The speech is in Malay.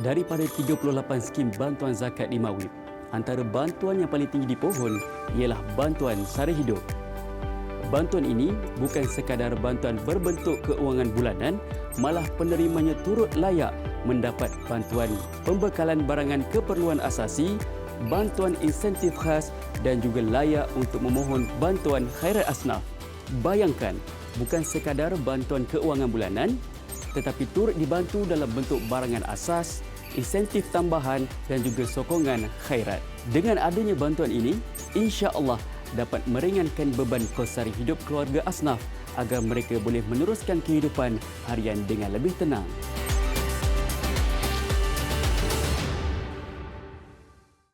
daripada 38 skim bantuan zakat di Mawib. Antara bantuan yang paling tinggi di pohon ialah bantuan sara hidup. Bantuan ini bukan sekadar bantuan berbentuk keuangan bulanan, malah penerimanya turut layak mendapat bantuan pembekalan barangan keperluan asasi, bantuan insentif khas dan juga layak untuk memohon bantuan khairat asnaf. Bayangkan, bukan sekadar bantuan keuangan bulanan, tetapi turut dibantu dalam bentuk barangan asas, insentif tambahan dan juga sokongan khairat. Dengan adanya bantuan ini, insya-Allah dapat meringankan beban kos sara hidup keluarga asnaf agar mereka boleh meneruskan kehidupan harian dengan lebih tenang.